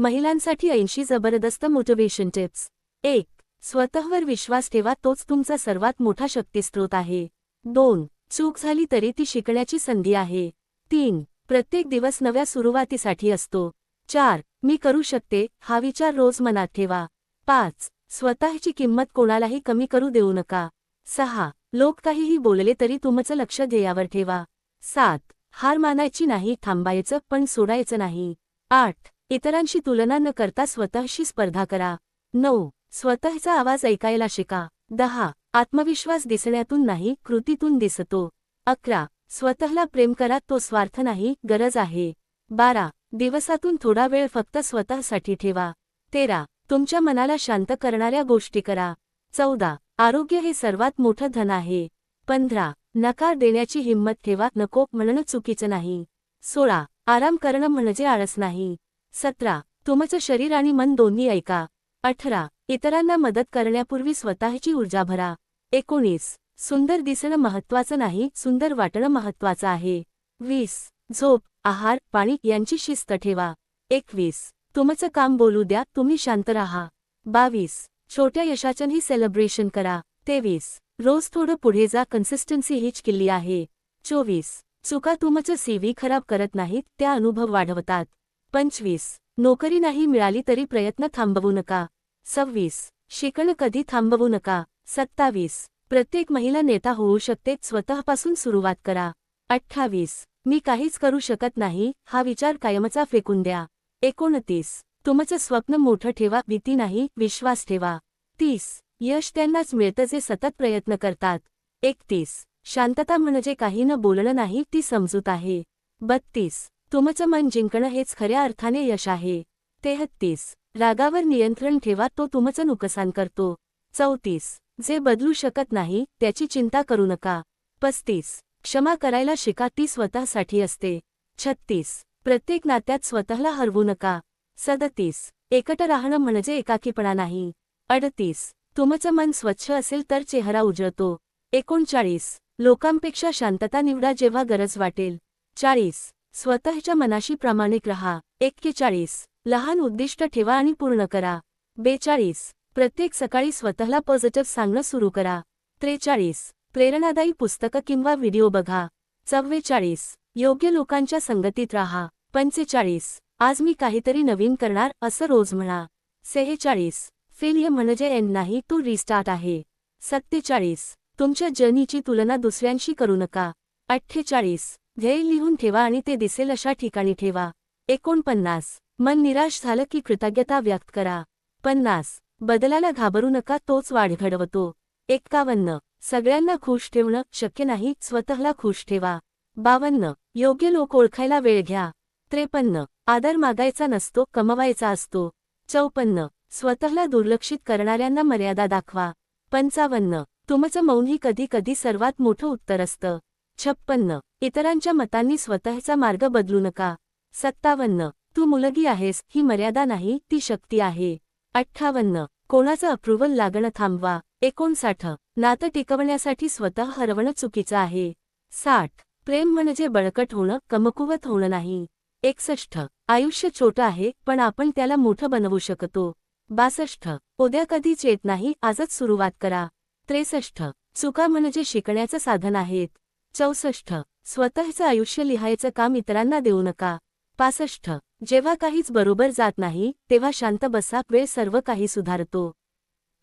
महिलांसाठी ऐंशी जबरदस्त मोटिवेशन टिप्स एक स्वतःवर विश्वास ठेवा तोच तुमचा सर्वात मोठा शक्तीस्रोत आहे. दोन चूक झाली तरी ती शिकण्याची संधी आहे. तीन प्रत्येक दिवस नव्या सुरुवातीसाठी असतो. चार मी करू शकते हा विचार रोज मनात ठेवा. पाच स्वतःची किंमत कोणालाही कमी करू देऊ नका. सहा लोक काहीही बोलले तरी तुमचं लक्ष ध्येयावर ठेवा. सात हार मानायची नाही थांबायचं पण सोडायचं नाही. आठ इतरांशी तुलना न करता स्वतःशी स्पर्धा करा. नऊ. स्वतःचा आवाज ऐकायला शिका. दहा. आत्मविश्वास दिसण्यातून नाही कृतीतून दिसतो. अकरा. स्वतःला प्रेम करा तो स्वार्थ नाही गरज आहे. बारा. दिवसातून थोडा वेळ फक्त स्वतःसाठी ठेवा. तेरा. तुमच्या मनाला शांत करणाऱ्या गोष्टी करा. चौदा. आरोग्य हे सर्वात मोठं धन आहे. पंधरा. नकार देण्याची हिंमत ठेवा नको म्हणणं चुकीचं नाही. सोळा. आराम करणं म्हणजे आळस नाही. सतरा तुमचं शरीर आणि मन दोन्ही ऐका. अठरा इतरांना मदत करण्यापूर्वी स्वतःची ऊर्जा भरा. एकोणीस सुंदर दिसणं महत्वाचं नाही सुंदर वाटणं महत्वाचं आहे. वीस झोप आहार पाणी यांची शिस्त ठेवा. एकवीस तुमचं काम बोलू द्या तुम्ही शांत राहा. बावीस छोट्या यशाचंही सेलिब्रेशन करा. तेवीस रोज थोडं पुढे जा कन्सिस्टन्सी हीच किल्ली आहे. चोवीस चुका तुमचं सीव्ही खराब करत नाहीत त्या अनुभव वाढवतात. पंचवीस. नोकरी नाही मिळाली तरी प्रयत्न थांबवू नका. सव्वीस. शिकणं कधी थांबवू नका. सत्तावीस. प्रत्येक महिला नेता होऊ शकते. स्वतःपासून सुरुवात करा. अठ्ठावीस. मी काहीच करू शकत नाही. हा विचार कायमचा फेकून द्या. एकोणतीस. तुमचं स्वप्न मोठं ठेवा. भीती नाही. विश्वास ठेवा. तीस. यश त्यांनाच मिळतं जे सतत प्रयत्न करतात. एकतीस. शांतता म्हणजे काही न बोलणं नाही. ती समजूत आहे. बत्तीस. तुमचं मन जिंकणं हेच खऱ्या अर्थाने यश आहे. तेहत्तीस. रागावर नियंत्रण ठेवा तो तुमचं नुकसान करतो. चौतीस. जे बदलू शकत नाही त्याची चिंता करू नका. पस्तीस. क्षमा करायला शिका ती स्वतःसाठी असते. छत्तीस. प्रत्येक नात्यात स्वतःला हरवू नका. सदतीस. एकटं राहणं म्हणजे एकाकीपणा नाही. अडतीस. तुमचं मन स्वच्छ असेल तर चेहरा उजळतो. एकोणचाळीस. लोकांपेक्षा शांतता निवडा जेव्हा गरज वाटेल. चाळीस. स्वतःच्या मनाशी प्रामाणिक रहा. एक्केचाळीस. लहान उद्दिष्ट ठेवा आणि पूर्ण करा. बेचाळीस. प्रत्येक सकाळी स्वतःला पॉझिटिव्ह सांगणं सुरू करा. त्रेचाळीस. प्रेरणादायी पुस्तकं किंवा व्हिडिओ बघा. चव्वेचाळीस. योग्य लोकांच्या संगतीत राहा. पंचेचाळीस. आज मी काहीतरी नवीन करणार असं रोज म्हणा. सेहेचाळीस. फेलियर म्हणजे एन नाही तो रिस्टार्ट आहे. सत्तेचाळीस. तुमच्या जर्नीची तुलना दुसऱ्यांशी करू नका. अठ्ठेचाळीस. ध्येय लिहून ठेवा आणि ते दिसेल अशा ठिकाणी ठेवा. एकोणपन्नास. मन निराश झालं की कृतज्ञता व्यक्त करा. पन्नास. बदलाला घाबरू नका तोच वाढ घडवतो. एक्कावन्न. सगळ्यांना खुश ठेवणं शक्य नाही स्वतःला खुश ठेवा. बावन्न. योग्य लोक ओळखायला वेळ घ्या. त्रेपन्न. आदर मागायचा नसतो कमवायचा असतो. चौपन्न. स्वतःला दुर्लक्षित करणाऱ्यांना मर्यादा दाखवा. पंचावन्न. तुमचं मौन ही कधी कधी सर्वात मोठं उत्तर असतं. छप्पन्न. इतरांच्या मतांनी स्वतःचा मार्ग बदलू नका. सत्तावन्न. तू मुलगी आहेस ही मर्यादा नाही ती शक्ती आहे. अठ्ठावन्न. कोणाचं अप्रुव्हल लागणं थांबवा. एकोणसाठ. नातं टिकवण्यासाठी स्वतः हरवणं चुकीचं आहे. साठ. प्रेम म्हणजे बळकट होणं कमकुवत होणं नाही. एकसष्ट आयुष्य छोटं आहे पण आपण त्याला मोठं बनवू शकतो. बासष्ट उद्या कधीच येत नाही आजच सुरुवात करा. त्रेसष्ट चुका म्हणजे शिकण्याचं साधन आहेत. चौसष्ट. स्वतःचं आयुष्य लिहायचं काम इतरांना देऊ नका. पासष्ट. जेव्हा काहीच बरोबर जात नाही तेव्हा शांत बसा वेळ सर्व काही सुधारतो.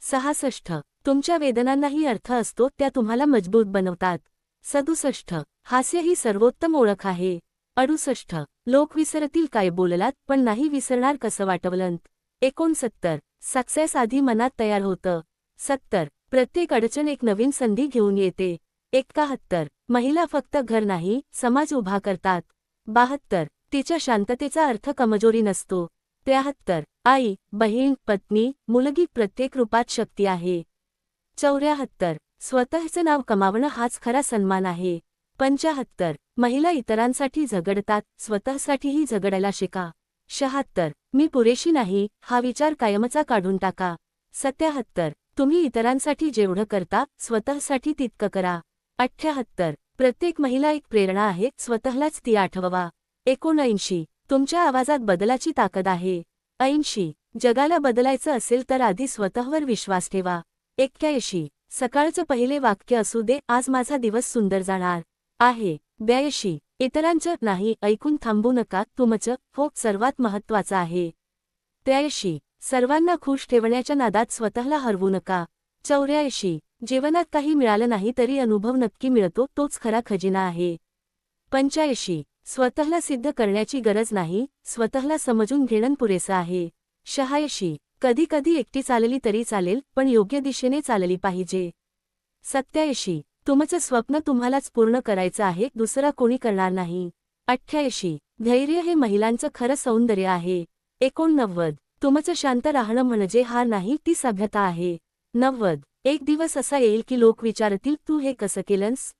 सहासष्ट. तुमच्या वेदनांनाही अर्थ असतो त्या तुम्हाला मजबूत बनवतात. सदुसष्ट. हास्य ही सर्वोत्तम ओळख आहे. अडुसष्ट. लोक विसरतील काय बोललात पण नाही विसरणार कसं वाटवलंत. एकोणसत्तर. सक्सेस आधी मनात तयार होतं. सत्तर. प्रत्येक अडचण एक नवीन संधी घेऊन येते. एकाहत्तर. महिला फक्त घर नाही समाज उभा करतात. बाहत्तर. तिच्या शांततेचा अर्थ कमजोरी नसतो. त्र्याहत्तर. आई बहीण पत्नी मुलगी प्रत्येक रूपात शक्ती आहे. चौऱ्याहत्तर. स्वतःचं नाव कमावणं हाच खरा सन्मान आहे. पंचाहत्तर. महिला इतरांसाठी झगडतात स्वतःसाठीही झगडायला शिका. शहात्तर. मी पुरेशी नाही हा विचार कायमचा काढून टाका. सत्याहत्तर. तुम्ही इतरांसाठी जेवढं करता स्वतःसाठी तितकं करा. अठ्ठ्याहत्तर प्रत्येक महिला एक प्रेरणा आहे. स्वतःलाच ती आठववा. एकोणऐंशी. तुमच्या आवाजात बदलाची ताकद आहे. ऐंशी. जगाला बदलायचं असेल तर आधी स्वतःवर विश्वास ठेवा. एक्क्याऐंशी. सकाळचं पहिले वाक्य असू दे. आज माझा दिवस सुंदर जाणार आहे. ब्याऐंशी. इतरांचं नाही ऐकून थांबू नका. तुमचं हो सर्वात महत्वाचं आहे. त्र्याऐंशी. सर्वांना खुश ठेवण्याच्या नादात स्वतःला हरवू नका. चौऱ्याऐंशी. जीवनात काही मिळालं नाही तरी अनुभव नक्की मिळतो तोच खरा खजिना आहे. पंच्याऐंशी. स्वतःला सिद्ध करण्याची गरज नाही स्वतःला समजून घेणं पुरेसं आहे. शहाऐंशी. कधी कधी एकटी चालली तरी चालेल पण योग्य दिशेने चालली पाहिजे. सत्याऐंशी तुमचं स्वप्न तुम्हालाच पूर्ण करायचं आहे दुसरा कोणी करणार नाही. अठ्ठ्याऐंशी. धैर्य हे महिलांचं खरं सौंदर्य आहे. एकोणनव्वद. तुमचं शांत राहणं म्हणजे हार नाही ती सभ्यता आहे. नव्वद. एक दिवस असा येईल की लोक विचारतील तू हे कसं केलंस?